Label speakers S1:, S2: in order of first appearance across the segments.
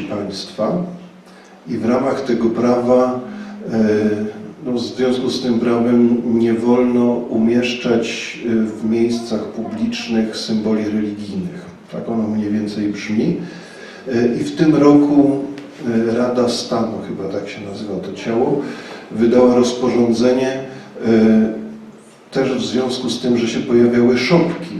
S1: państwa i w ramach tego prawa, y, no, w związku z tym prawem nie wolno umieszczać y, w miejscach publicznych symboli religijnych. Tak ono mniej więcej brzmi. Y, I w tym roku Rada Stanu, chyba tak się nazywa to ciało, wydała rozporządzenie też w związku z tym, że się pojawiały szopki.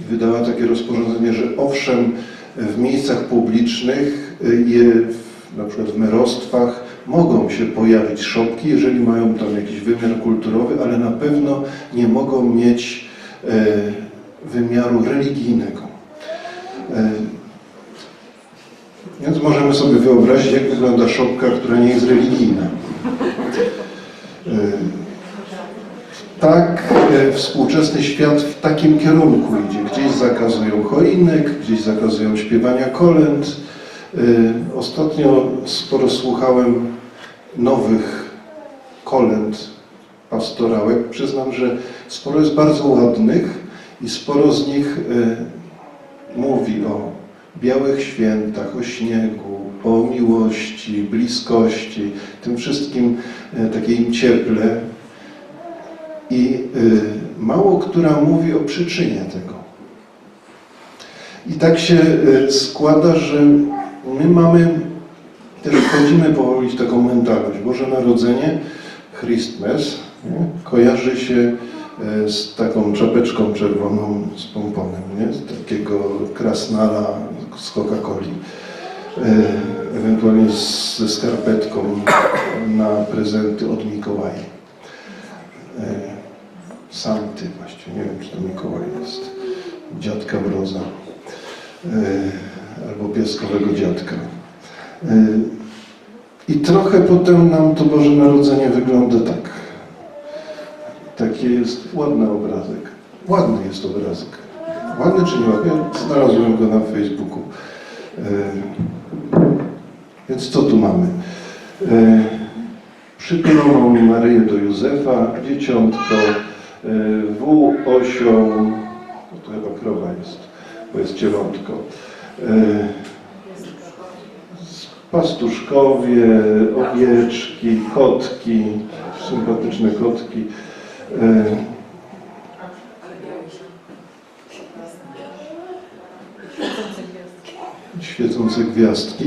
S1: I wydała takie rozporządzenie, że owszem, w miejscach publicznych, y, na przykład w merostwach, mogą się pojawić szopki, jeżeli mają tam jakiś wymiar kulturowy, ale na pewno nie mogą mieć e, wymiaru religijnego. E, więc możemy sobie wyobrazić, jak wygląda szopka, która nie jest religijna. Tak e, współczesny świat w takim kierunku idzie. Gdzieś zakazują choinek, gdzieś zakazują śpiewania kolęd. E, Ostatnio sporo słuchałem nowych kolęd pastorałek. Przyznam, że sporo jest bardzo ładnych i sporo z nich e, mówi o białych świętach, o śniegu, o miłości, bliskości, tym wszystkim takiej cieple, i y, mało która mówi o przyczynie tego. I tak się y, składa, że my mamy, też wchodzimy powoli w taką mentalność. Boże Narodzenie, Christmas, nie? kojarzy się y, z taką czapeczką czerwoną z pomponem, nie? z takiego krasnala z Coca-Coli. Ewentualnie z, ze skarpetką na prezenty od Mikołaja. Santy właściwie, nie wiem czy to Mikołaj jest, dziadka Mroza e, albo piaskowego dziadka. E, I trochę potem nam to Boże Narodzenie wygląda tak. Taki jest ładny obrazek. Ładny jest obrazek. Ładny czy nie? Ja Znalazłem go na Facebooku. E, Więc co tu mamy? Przytuloną Maryję do Józefa, dzieciątko, osioł, no to chyba krowa jest, bo jest cielątko. E, Pastuszkowie, owieczki, kotki, sympatyczne kotki. E, świecące gwiazdki.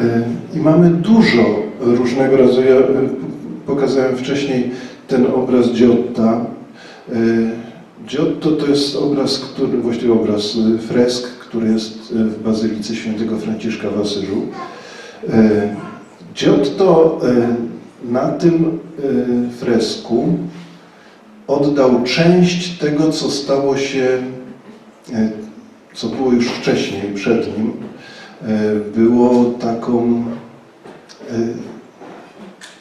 S1: E, I mamy dużo różnego rodzaju. Pokazałem wcześniej ten obraz Giotta. E, Giotto to jest obraz, który, właściwie obraz e, fresk, który jest e, w Bazylice Świętego Franciszka w Asyżu. Giotto na tym fresku oddał część tego, co stało się, co było już wcześniej, przed nim, było taką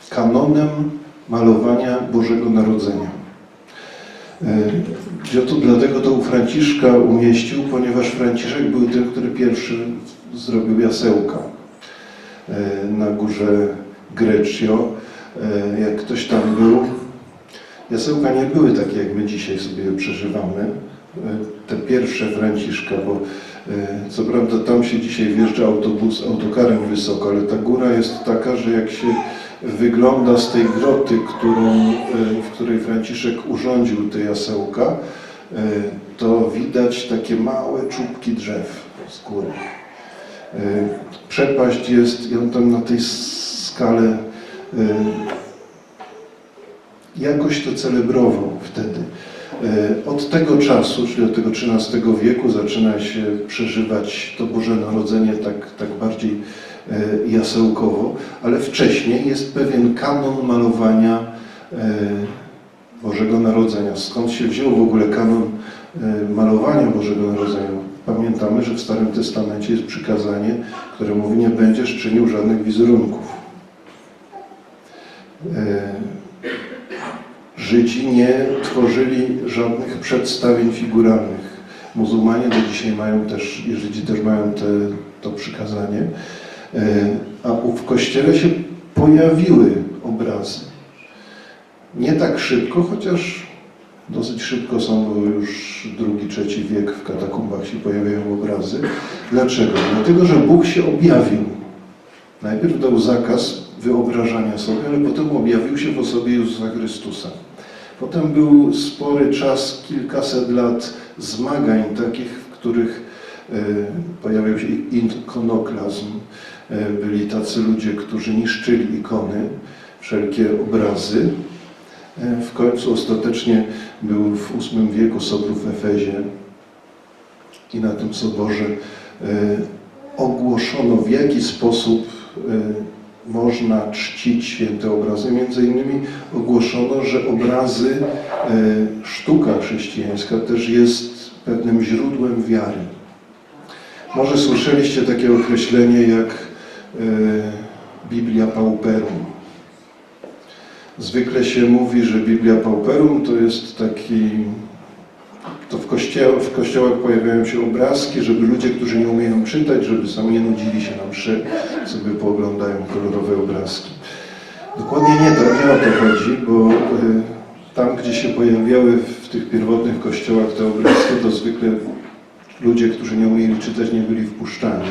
S1: kanonem malowania Bożego Narodzenia. Giotto dlatego to u Franciszka umieścił, ponieważ Franciszek był tym, który pierwszy zrobił jasełka e, na górze Greccio. E, Jak ktoś tam był, jasełka nie były takie, jak my dzisiaj sobie przeżywamy. E, Te pierwsze Franciszka, bo e, co prawda tam się dzisiaj wjeżdża autobus, autokarem wysoko, ale ta góra jest taka, że jak się wygląda z tej groty, którą, e, w której Franciszek urządził te jasełka, e, to widać takie małe czubki drzew z góry. E, Przepaść jest i on tam na tej skale jakoś to celebrował wtedy. Od tego czasu, czyli od tego XIII wieku zaczyna się przeżywać to Boże Narodzenie tak, tak bardziej e, jasełkowo, ale wcześniej jest pewien kanon malowania e, Bożego Narodzenia. Skąd się wziął w ogóle kanon e, malowania Bożego Narodzenia? Pamiętamy, że w Starym Testamencie jest przykazanie, które mówi, nie będziesz czynił żadnych wizerunków. Żydzi nie tworzyli żadnych przedstawień figuralnych. Muzułmanie do dzisiaj mają też, i Żydzi też mają te, to przykazanie. E, A w kościele się pojawiły obrazy. Nie tak szybko, chociaż Dosyć szybko są, bo już drugi, trzeci wiek w katakumbach się pojawiają obrazy. Dlaczego? Dlatego, że Bóg się objawił. Najpierw dał zakaz wyobrażania sobie, ale potem objawił się w osobie Jezusa Chrystusa. Potem był spory czas, kilkaset lat zmagań takich, w których e, pojawiał się ikonoklazm. E, byli tacy ludzie, którzy niszczyli ikony, wszelkie obrazy. E, w końcu ostatecznie był w VIII wieku sobór w Efezie i na tym soborze e, ogłoszono w jaki sposób można czcić święte obrazy. Między innymi ogłoszono, że obrazy, sztuka chrześcijańska też jest pewnym źródłem wiary. Może słyszeliście takie określenie jak Biblia Pauperum. Zwykle się mówi, że Biblia Pauperum to jest taki to w, kościoł, w kościołach pojawiają się obrazki, żeby ludzie, którzy nie umieją czytać, żeby sami nie nudzili się na mszy, sobie pooglądają kolorowe obrazki. Dokładnie nie, to, nie o to chodzi, bo y, tam, gdzie się pojawiały w tych pierwotnych kościołach te obrazki, to zwykle ludzie, którzy nie umieli czytać, nie byli wpuszczani,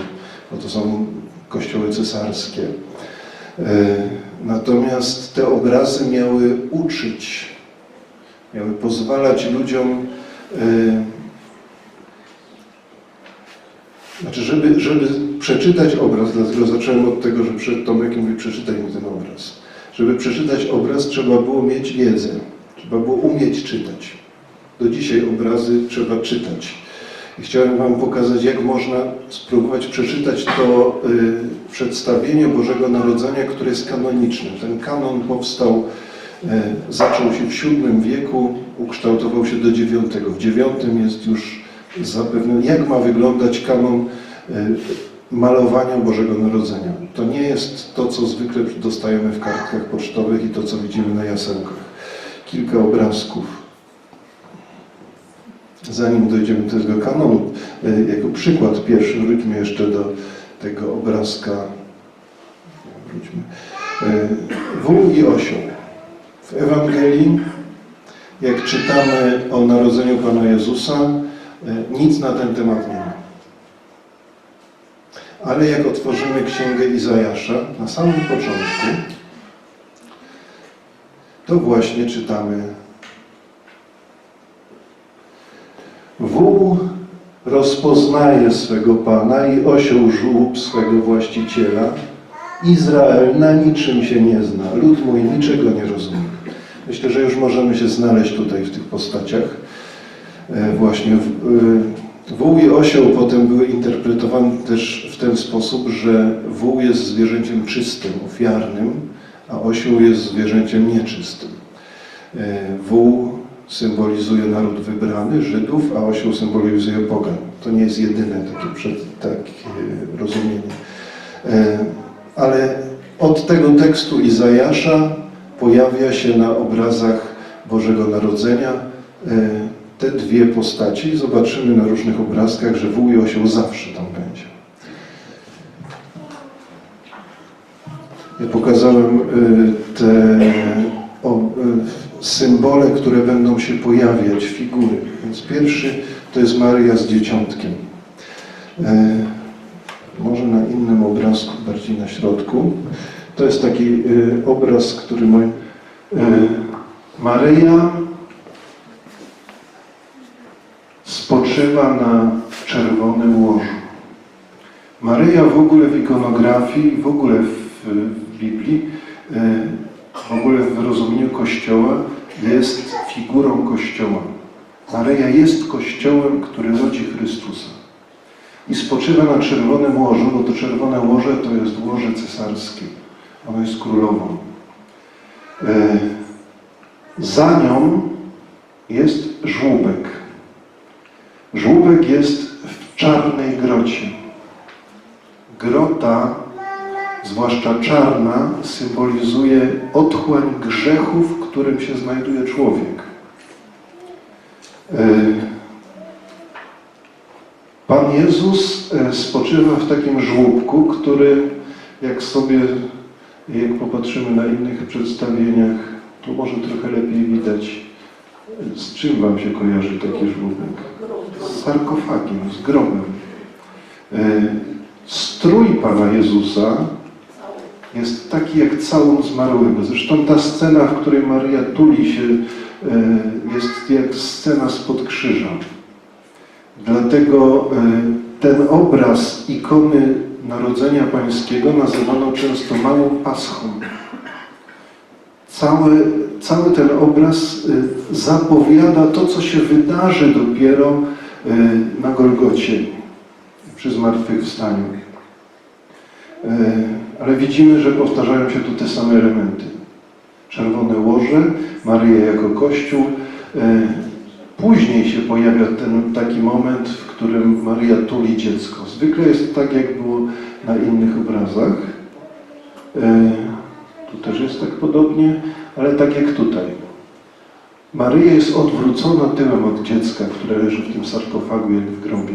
S1: bo to są kościoły cesarskie. Y, natomiast te obrazy miały uczyć, miały pozwalać ludziom Yy, Znaczy, żeby, żeby przeczytać obraz, dlatego zacząłem od tego, że przed Tomek mówi, przeczytaj mi ten obraz. Żeby przeczytać obraz, trzeba było mieć wiedzę, trzeba było umieć czytać. Do dzisiaj obrazy trzeba czytać. I chciałem Wam pokazać, jak można spróbować przeczytać to y, przedstawienie Bożego Narodzenia, które jest kanoniczne. Ten kanon powstał E, Zaczął się w VII wieku, ukształtował się do IX. W IX jest już zapewniony, jak ma wyglądać kanon e, malowania Bożego Narodzenia. To nie jest to, co zwykle dostajemy w kartkach pocztowych i to, co widzimy na jasełkach. Kilka obrazków. Zanim dojdziemy do tego kanonu, e, jako przykład pierwszy, wróćmy jeszcze do tego obrazka. Wróćmy. Wół i osioł. W Ewangelii, jak czytamy o narodzeniu Pana Jezusa, e, nic na ten temat nie ma. Ale jak otworzymy Księgę Izajasza, na samym początku, to właśnie czytamy Wół rozpoznaje swego Pana i osioł żłób swego właściciela. Izrael na niczym się nie zna, lud mój niczego nie rozumie. Myślę, że już możemy się znaleźć tutaj w tych postaciach. E, Właśnie y, wół i osioł potem były interpretowane też w ten sposób, że wół jest zwierzęciem czystym, ofiarnym, a osioł jest zwierzęciem nieczystym. E, Wół symbolizuje naród wybrany, Żydów, a osioł symbolizuje pogan. To nie jest jedyne takie, przed, takie rozumienie. E, Ale od tego tekstu Izajasza pojawia się na obrazach Bożego Narodzenia e, te dwie postaci. Zobaczymy na różnych obrazkach, że wół i osioł zawsze tam będzie. Ja pokazałem e, te symbole, które będą się pojawiać, figury. Więc pierwszy to jest Maryja z dzieciątkiem. E, Może na innym obrazku, bardziej na środku. To jest taki y, obraz, który mój... Y, Maryja spoczywa na czerwonym łożu. Maryja w ogóle w ikonografii, w ogóle w, w Biblii, y, w ogóle w rozumieniu Kościoła jest figurą Kościoła. Maryja jest Kościołem, który rodzi Chrystusa i spoczywa na czerwonym łożu, bo to czerwone łoże to jest łoże cesarskie. Ono jest królową. E, Za nią jest żłóbek. Żłóbek jest w czarnej grocie. Grota, zwłaszcza czarna, symbolizuje otchłań grzechu, w którym się znajduje człowiek. E, Pan Jezus e, spoczywa w takim żłóbku, który jak sobie, jak popatrzymy na innych przedstawieniach, to może trochę lepiej widać, Z czym Wam się kojarzy taki żłobek? Z sarkofagiem, z grobem. E, Strój Pana Jezusa jest taki jak całun zmarłego. Zresztą ta scena, w której Maryja tuli się, e, jest jak scena spod krzyża. Dlatego e, ten obraz ikony Narodzenia Pańskiego nazywano często Małą Paschą. Cały, cały ten obraz y, zapowiada to, co się wydarzy dopiero na Golgocie przy zmartwychwstaniu. Ale widzimy, że powtarzają się tu te same elementy. Czerwone łoże, Maryja jako Kościół. Y, Później się pojawia ten taki moment, w którym Maryja tuli dziecko. Zwykle jest tak, jak było na innych obrazach. E, Tu też jest tak podobnie, ale tak jak tutaj. Maryja jest odwrócona tyłem od dziecka, które leży w tym sarkofagu, jak w grobie.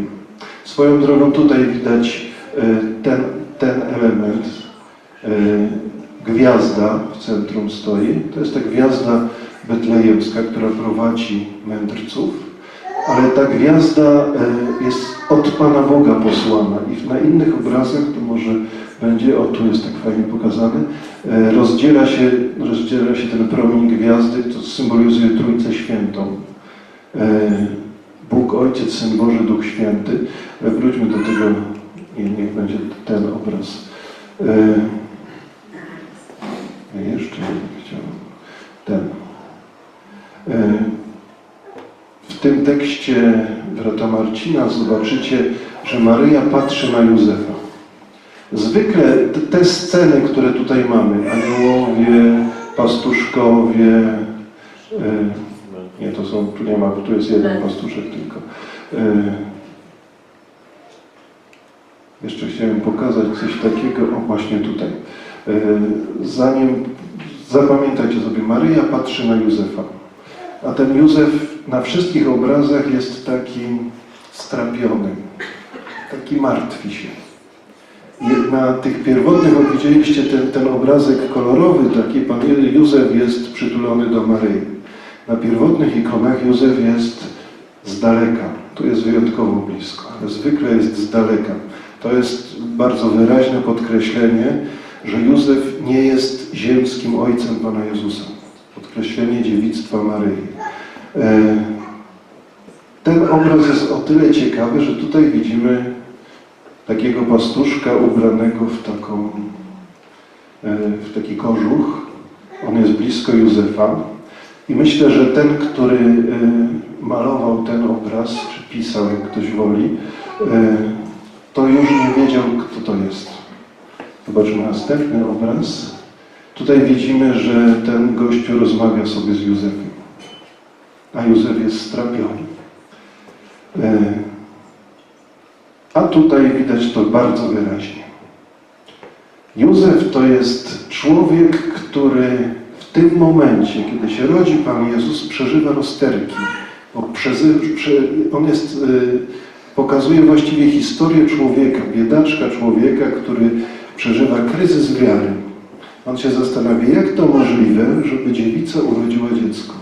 S1: Swoją drogą tutaj widać e, ten, ten element. E, Gwiazda w centrum stoi. To jest ta gwiazda betlejemska, która prowadzi mędrców, ale ta gwiazda e, jest od Pana Boga posłana i na innych obrazach to może będzie, o tu jest tak fajnie pokazane, e, rozdziela się, rozdziela się ten promień gwiazdy, to symbolizuje Trójcę Świętą. Bóg, Ojciec, Syn Boży, Duch Święty. Wróćmy do tego i niech będzie ten obraz. Jeszcze chciałem. Ten. E, W tym tekście brata Marcina zobaczycie, że Maryja patrzy na Józefa. Zwykle te- sceny, które tutaj mamy, aniołowie, pastuszkowie, e, nie, to są, tu nie ma, tu jest jeden pastuszek tylko. E, Jeszcze chciałem pokazać coś takiego, o właśnie tutaj. E, Zanim, zapamiętajcie sobie, Maryja patrzy na Józefa. A ten Józef na wszystkich obrazach jest taki strapiony, taki martwi się. Na tych pierwotnych, widzieliście ten, ten obrazek kolorowy, taki pan Józef jest przytulony do Maryi. Na pierwotnych ikonach Józef jest z daleka. Tu jest wyjątkowo blisko, ale zwykle jest z daleka. To jest bardzo wyraźne podkreślenie, że Józef nie jest ziemskim ojcem Pana Jezusa. Podkreślenie dziewictwa Maryi. E, Ten obraz jest o tyle ciekawy, że tutaj widzimy takiego pastuszka ubranego w taką, e, w taki kożuch. On jest blisko Józefa. I myślę, że ten, który e, malował ten obraz, czy pisał, jak ktoś woli, to już nie wiedział, kto to jest. Zobaczmy następny obraz. Tutaj widzimy, że ten gościu rozmawia sobie z Józefem, a Józef jest strapiony. E, A tutaj widać to bardzo wyraźnie. Józef to jest człowiek, który w tym momencie, kiedy się rodzi Pan Jezus, przeżywa rozterki. On jest, y, pokazuje właściwie historię człowieka, biedaczka człowieka, który przeżywa kryzys wiary. On się zastanawia, jak to możliwe, żeby dziewica urodziła dziecko.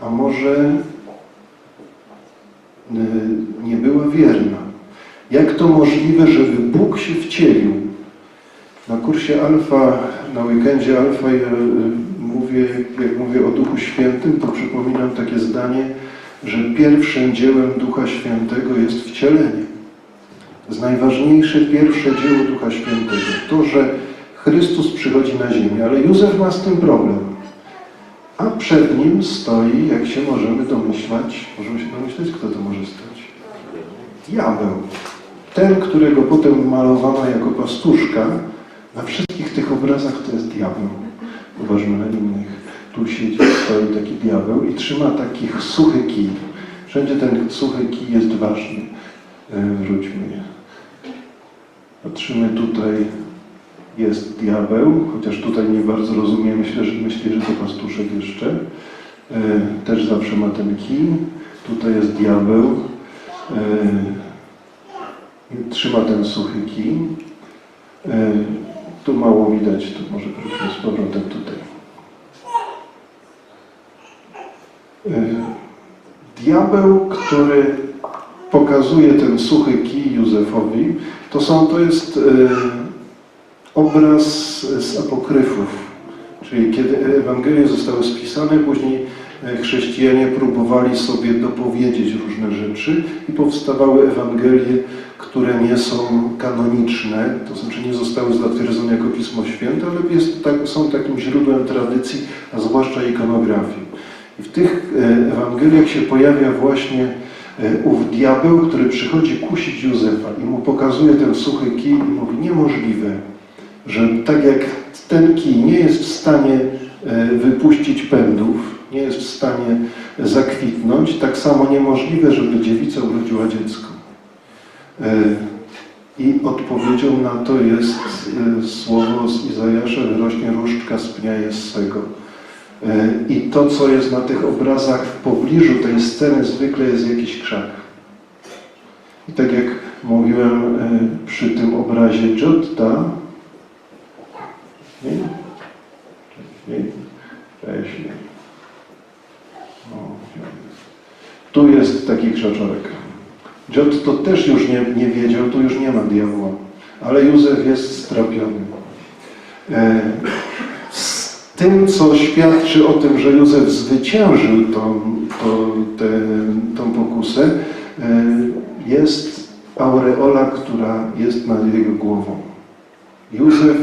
S1: A może y, nie była wierna. Jak to możliwe, żeby Bóg się wcielił? Na kursie Alfa, na weekendzie Alfa ja, y, mówię, jak mówię o Duchu Świętym, to przypominam takie zdanie, że pierwszym dziełem Ducha Świętego jest wcielenie. To jest najważniejsze pierwsze dzieło Ducha Świętego. To, że Chrystus przychodzi na ziemię, ale Józef ma z tym problem. A przed nim stoi, jak się możemy domyślać, możemy się domyśleć, kto to może stać? Diabeł. Ten, którego potem malowano jako pastuszka, na wszystkich tych obrazach to jest diabeł. Zobaczmy na innych. Tu siedzi, stoi taki diabeł i trzyma taki suchy kij. Wszędzie ten suchy kij jest ważny. E, Wróćmy. Patrzymy tutaj, jest diabeł, chociaż tutaj nie bardzo rozumiem, myślę, że myślę, że to pastuszek jeszcze. E, Też zawsze ma ten kij. Tutaj jest diabeł. E, Trzyma ten suchy kij. Tu mało widać, tu może wróćmy z powrotem tutaj. Diabeł, który pokazuje ten suchy kij Józefowi, to, są, to jest y, obraz z apokryfów, czyli kiedy Ewangelie zostały spisane, później e, chrześcijanie próbowali sobie dopowiedzieć różne rzeczy i powstawały Ewangelie, które nie są kanoniczne, to znaczy nie zostały zatwierdzone jako Pismo Święte, ale jest, tak, są takim źródłem tradycji, a zwłaszcza ikonografii. I w tych e, Ewangeliach się pojawia właśnie e, ów diabeł, który przychodzi kusić Józefa i mu pokazuje ten suchy kij i mówi niemożliwe, że tak jak ten kij nie jest w stanie e, wypuścić pędów, nie jest w stanie zakwitnąć, tak samo niemożliwe, żeby dziewica urodziła dziecko. E, I odpowiedzią na to jest e, słowo z Izajasza, wyrośnie różdżka z pnia Jessego. E, I to, co jest na tych obrazach w pobliżu tej sceny, zwykle jest jakiś krzak. I tak jak mówiłem e, przy tym obrazie. O, Tu jest taki krzaczorek. Giotto też już nie, nie wiedział, tu już nie ma diabła, ale Józef jest strapiony. E, tym, co świadczy o tym, że Józef zwyciężył tą, to, tę, tą pokusę, e, jest aureola, która jest nad jego głową. Józef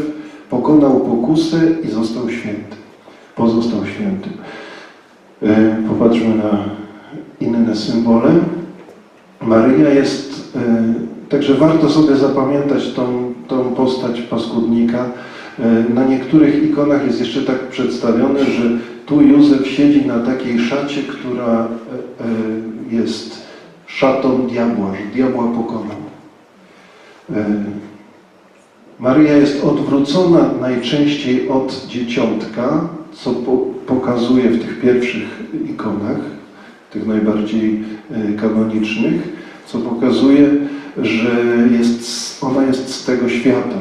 S1: pokonał pokusę i został święty. Pozostał świętym. E, Popatrzmy na inne symbole. Maryja jest, e, także warto sobie zapamiętać tą, tą postać paskudnika. E, Na niektórych ikonach jest jeszcze tak przedstawione, że tu Józef siedzi na takiej szacie, która e, e, jest szatą diabła, że diabła pokonał. Maryja jest odwrócona najczęściej od dzieciątka, co po, pokazuje w tych pierwszych ikonach, tych najbardziej kanonicznych, co pokazuje, że jest, ona jest z tego świata,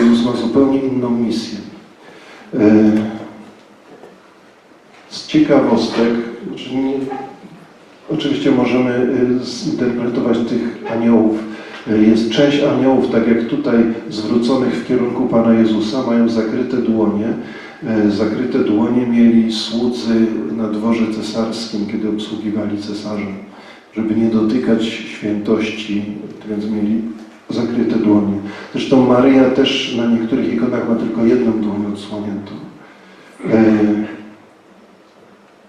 S1: Jezus ma zupełnie inną misję. E, Z ciekawostek, znaczy oczywiście możemy e, zinterpretować tych aniołów. Jest część aniołów, tak jak tutaj, zwróconych w kierunku Pana Jezusa, mają zakryte dłonie. E, Zakryte dłonie mieli słudzy na dworze cesarskim, kiedy obsługiwali cesarza, żeby nie dotykać świętości, więc mieli zakryte dłonie. Zresztą Maryja też na niektórych ikonach ma tylko jedną dłoń odsłoniętą. E,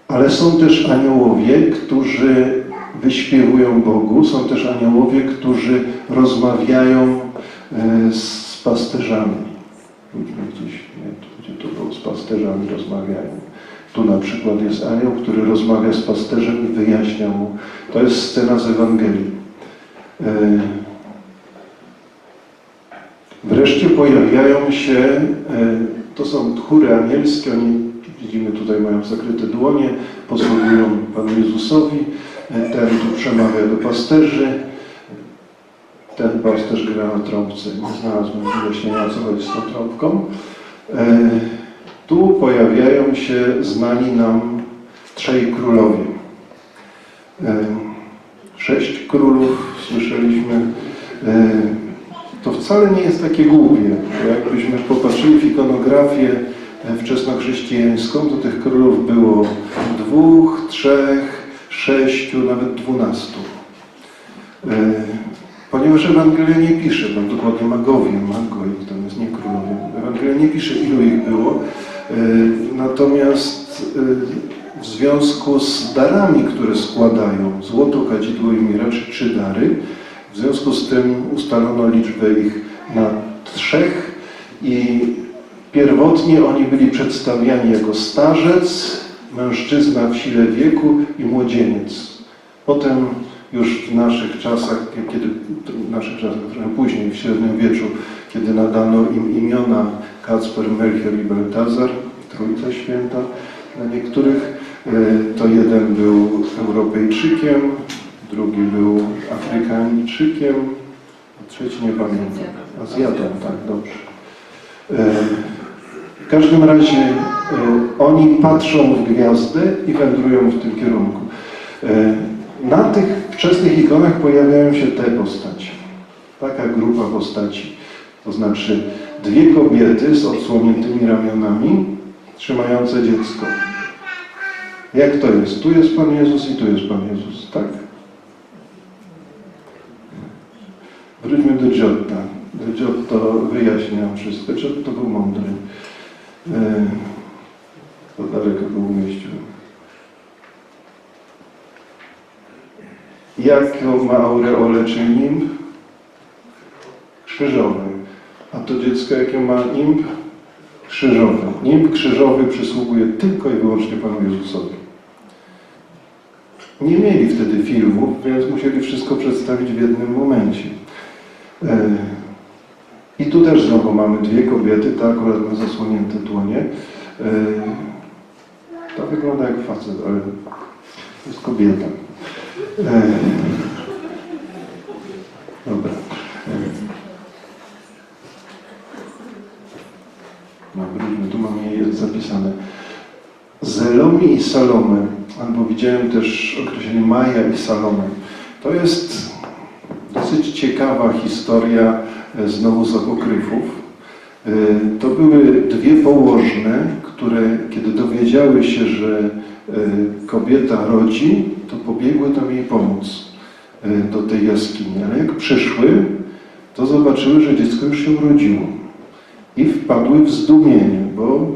S1: Ale są też aniołowie, którzy wyśpiewują Bogu, są też aniołowie, którzy rozmawiają e, z pasterzami. Gdzieś, nie, gdzie to było, z pasterzami rozmawiają. Tu na przykład jest anioł, który rozmawia z pasterzem i wyjaśnia mu. To jest scena z Ewangelii. E, Wreszcie pojawiają się, e, to są tchóry anielskie, oni widzimy tutaj mają zakryte dłonie, posługują Panu Jezusowi, E, ten tu przemawia do pasterzy, ten pasterz gra na trąbce, nie znalazłem wyjaśnienia co chodzi z tą trąbką. Tu pojawiają się znani nam trzej królowie. E, Sześć królów słyszeliśmy. E, To wcale nie jest takie głupie. Jakbyśmy popatrzyli w ikonografię e, wczesnochrześcijańską, to tych królów było dwóch, trzech, sześciu, nawet dwunastu. Ponieważ Ewangelia nie pisze, tam dokładnie magowie, magoi, tam jest nie królowie. Ewangelia nie pisze, ilu ich było. E, Natomiast e, w związku z darami, które składają, złoto, kadzidło i mira, czy trzy dary, w związku z tym ustalono liczbę ich na trzech i pierwotnie oni byli przedstawiani jako starzec, mężczyzna w sile wieku i młodzieniec. Potem już w naszych czasach, kiedy w naszych czasach, trochę później, w średniowieczu, kiedy nadano im imiona Kacper, Melchior i Beltazar, Trójca Święta, dla niektórych e, to jeden był Europejczykiem, drugi był Afrykańczykiem, a trzeci nie pamiętam. Azjatą, tak, dobrze. E, W każdym razie Y, Oni patrzą w gwiazdę i wędrują w tym kierunku. Na tych wczesnych ikonach pojawiają się te postacie. Taka grupa postaci. To znaczy dwie kobiety z odsłoniętymi ramionami, trzymające dziecko. Jak to jest? Tu jest Pan Jezus i tu jest Pan Jezus, tak? Wróćmy do Giotta. Giotto wyjaśnia wszystko. Giotto był mądry. E, To daleko go umieściłem. Jaką ma aureolę czy nimb? Krzyżowy. A to dziecko jakie ma nimb? Krzyżowy. Nimb krzyżowy przysługuje tylko i wyłącznie Panu Jezusowi. Nie mieli wtedy filmów, więc musieli wszystko przedstawić w jednym momencie. E, I tu też znowu mamy dwie kobiety, ta akurat ma zasłonięte dłonie. E, Ta wygląda jak facet, ale jest kobieta. E, Dobra. No, wróćmy, tu mam je zapisane. Zelomi i Salome, albo widziałem też określenie Maja i Salome. To jest dosyć ciekawa historia e, znowu z apokryfów. E, To były dwie położne, które kiedy dowiedziały się, że e, kobieta rodzi, to pobiegły tam jej pomóc do tej jaskini. Ale jak przyszły, to zobaczyły, że dziecko już się urodziło. I wpadły w zdumienie, bo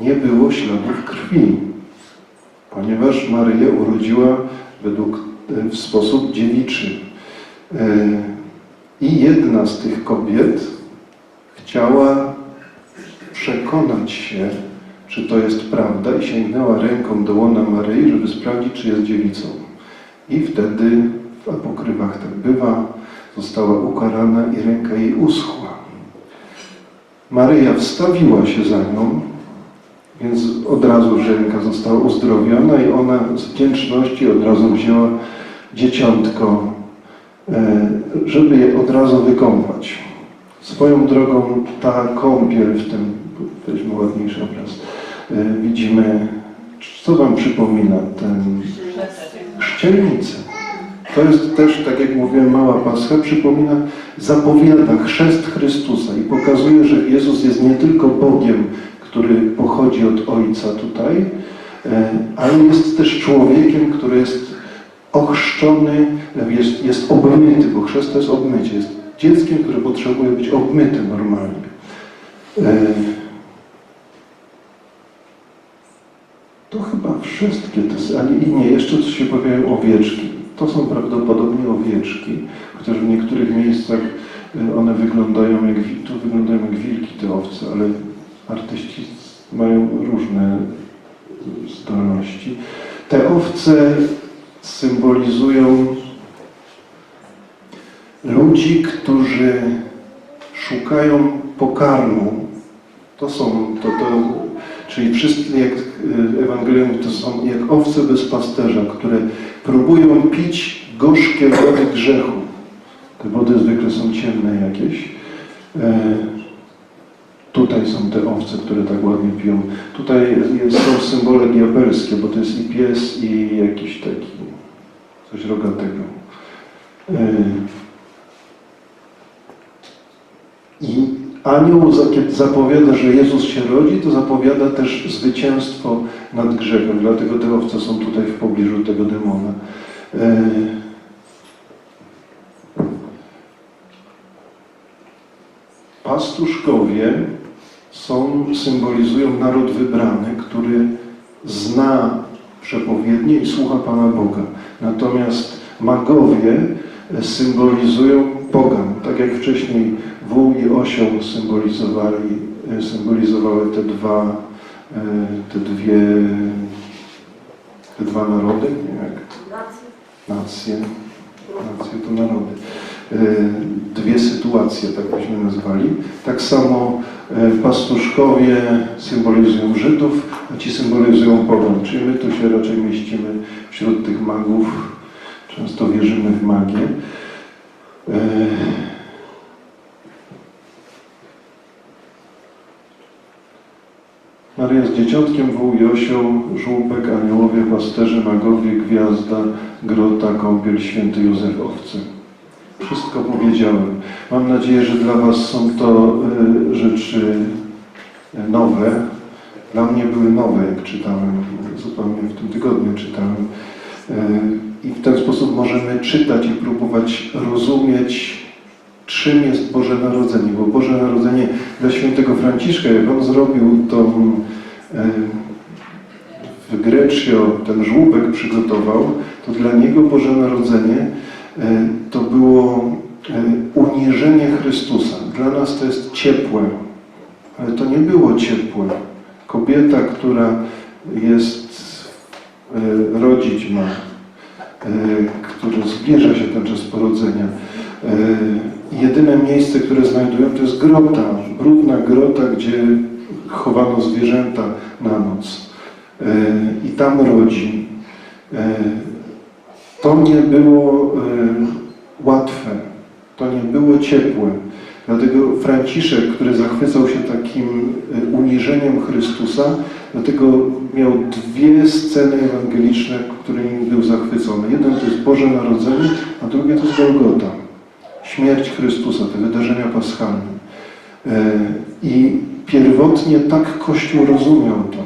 S1: nie było śladów krwi, ponieważ Maryja urodziła według, e, w sposób dziewiczy. E, I jedna z tych kobiet chciała przekonać się, czy to jest prawda i sięgnęła ręką do łona Maryi, żeby sprawdzić, czy jest dziewicą. I wtedy w apokrywach tak bywa, została ukarana i ręka jej uschła. Maryja wstawiła się za nią, więc od razu ręka została uzdrowiona i ona z wdzięczności od razu wzięła dzieciątko, e, żeby je od razu wykąpać. Swoją drogą ta kąpiel w tym, weźmy ładniejszy obraz, e, widzimy, co Wam przypomina ten chrzcielnicę. To jest też, tak jak mówiłem, mała pascha, przypomina, zapowiada chrzest Chrystusa i pokazuje, że Jezus jest nie tylko Bogiem, który pochodzi od Ojca tutaj, e, ale jest też człowiekiem, który jest ochrzczony, jest, jest obmyty, bo chrzest to jest obmycie, jest dzieckiem, które potrzebuje być obmyte normalnie. E, To chyba wszystkie te, ale i nie, jeszcze coś się pojawiają owieczki. To są prawdopodobnie owieczki, chociaż w niektórych miejscach y, one wyglądają jak, tu wyglądają jak wilki te owce, ale artyści mają różne y, zdolności. Te owce symbolizują ludzi, którzy szukają pokarmu. To są, to, to, czyli wszyscy, jak y, Ewangelium, to są jak owce bez pasterza, które próbują pić gorzkie wody grzechu. Te wody zwykle są ciemne jakieś. E, tutaj są te owce, które tak ładnie piją. Tutaj są symbole diabelskie, bo to jest i pies, i jakiś taki coś rogatego. E, I anioł, kiedy zapowiada, że Jezus się rodzi, to zapowiada też zwycięstwo nad grzechem. Dlatego te owce są tutaj w pobliżu tego demona. E, Pastuszkowie są, symbolizują naród wybrany, który zna przepowiednie i słucha Pana Boga. Natomiast magowie symbolizują pogan, tak jak wcześniej wół i osioł symbolizowali, symbolizowały te dwa, e, te dwie, te dwa narody, nie jak nacje, nacje to narody. E, Dwie sytuacje, tak byśmy nazwali. Tak samo e, pastuszkowie symbolizują Żydów, a ci symbolizują pogan. Czyli my tu się raczej mieścimy wśród tych magów. Często wierzymy w magię. E,
S2: Maryja z dzieciątkiem, wół Josią, żółbek, aniołowie, pasterze, magowie, gwiazda, grota, kąpiel, święty Józef, owcy. Wszystko powiedziałem. Mam nadzieję, że dla Was są to y, rzeczy y, nowe. Dla mnie były nowe, jak czytałem, zupełnie w tym tygodniu czytałem. Y, I w ten sposób możemy czytać i próbować rozumieć, czym jest Boże Narodzenie. Bo Boże Narodzenie dla świętego Franciszka, jak on zrobił tą e, w Greccio, ten żłóbek przygotował, to dla niego Boże Narodzenie e, to było e, uniżenie Chrystusa. Dla nas to jest ciepłe, ale to nie było ciepłe. Kobieta, która jest, e, rodzić ma, e, który zbliża się ten czas porodzenia. E, Jedyne miejsce, które znajdują, to jest grota, brudna grota, gdzie chowano zwierzęta na noc. I tam rodzi. To nie było łatwe, to nie było ciepłe. Dlatego Franciszek, który zachwycał się takim e, uniżeniem Chrystusa, dlatego miał dwie sceny ewangeliczne, którymi był zachwycony. Jeden to jest Boże Narodzenie, a drugie to jest Golgota. Śmierć Chrystusa, te wydarzenia paschalne. E, I pierwotnie tak Kościół rozumiał to.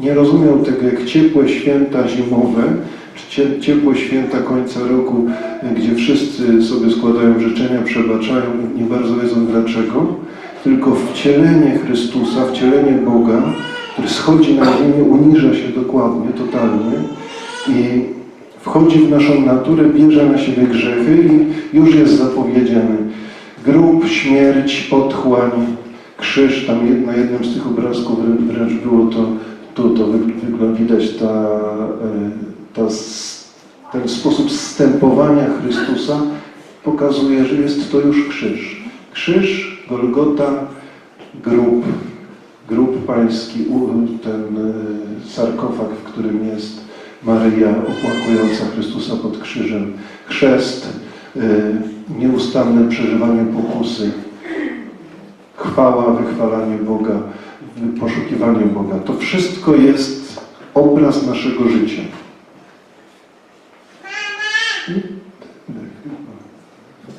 S2: Nie rozumiał tego jak ciepłe święta zimowe, czy cie- ciepłe święta końca roku, gdzie wszyscy sobie składają życzenia, przebaczają i nie bardzo wiedzą dlaczego, tylko wcielenie Chrystusa, wcielenie Boga, który schodzi na ziemię, uniża się dokładnie, totalnie i wchodzi w naszą naturę, bierze na siebie grzechy i już jest zapowiedziany. Grób, śmierć, otchłań, krzyż, tam na jednym z tych obrazków wrę- wręcz było to, tu to wy- wygląda, widać ta, e, ta, ten sposób zstępowania Chrystusa pokazuje, że jest to już krzyż. Krzyż, Golgota, grób, grób pański, ten e, sarkofag, w którym jest Maryja opłakująca Chrystusa pod krzyżem, chrzest, e, nieustanne przeżywanie pokusy, chwała, wychwalanie Boga, poszukiwanie Boga. To wszystko jest obraz naszego życia.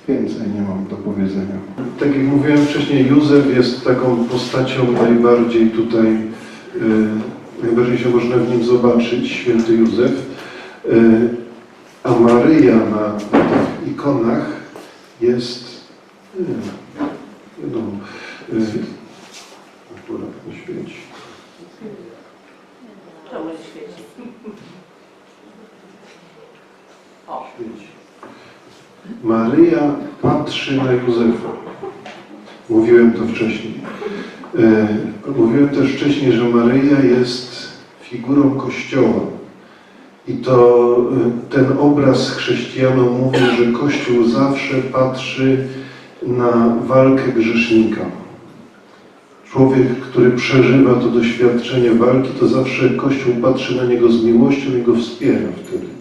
S2: Więcej nie mam do powiedzenia. Tak jak mówiłem wcześniej, Józef jest taką postacią najbardziej tutaj, y, najbardziej się można w nim zobaczyć, święty Józef. Y, a Maryja na, na tych ikonach jest, y, no, y, akurat nie świeci.
S3: To może
S1: świeci. Maryja patrzy na Józefa. Mówiłem to wcześniej. E, Mówiłem też wcześniej, że Maryja jest figurą Kościoła. I to e, ten obraz chrześcijanom mówi, że Kościół zawsze patrzy na walkę grzesznika. Człowiek, który przeżywa to doświadczenie walki, to zawsze Kościół patrzy na niego z miłością i go wspiera wtedy.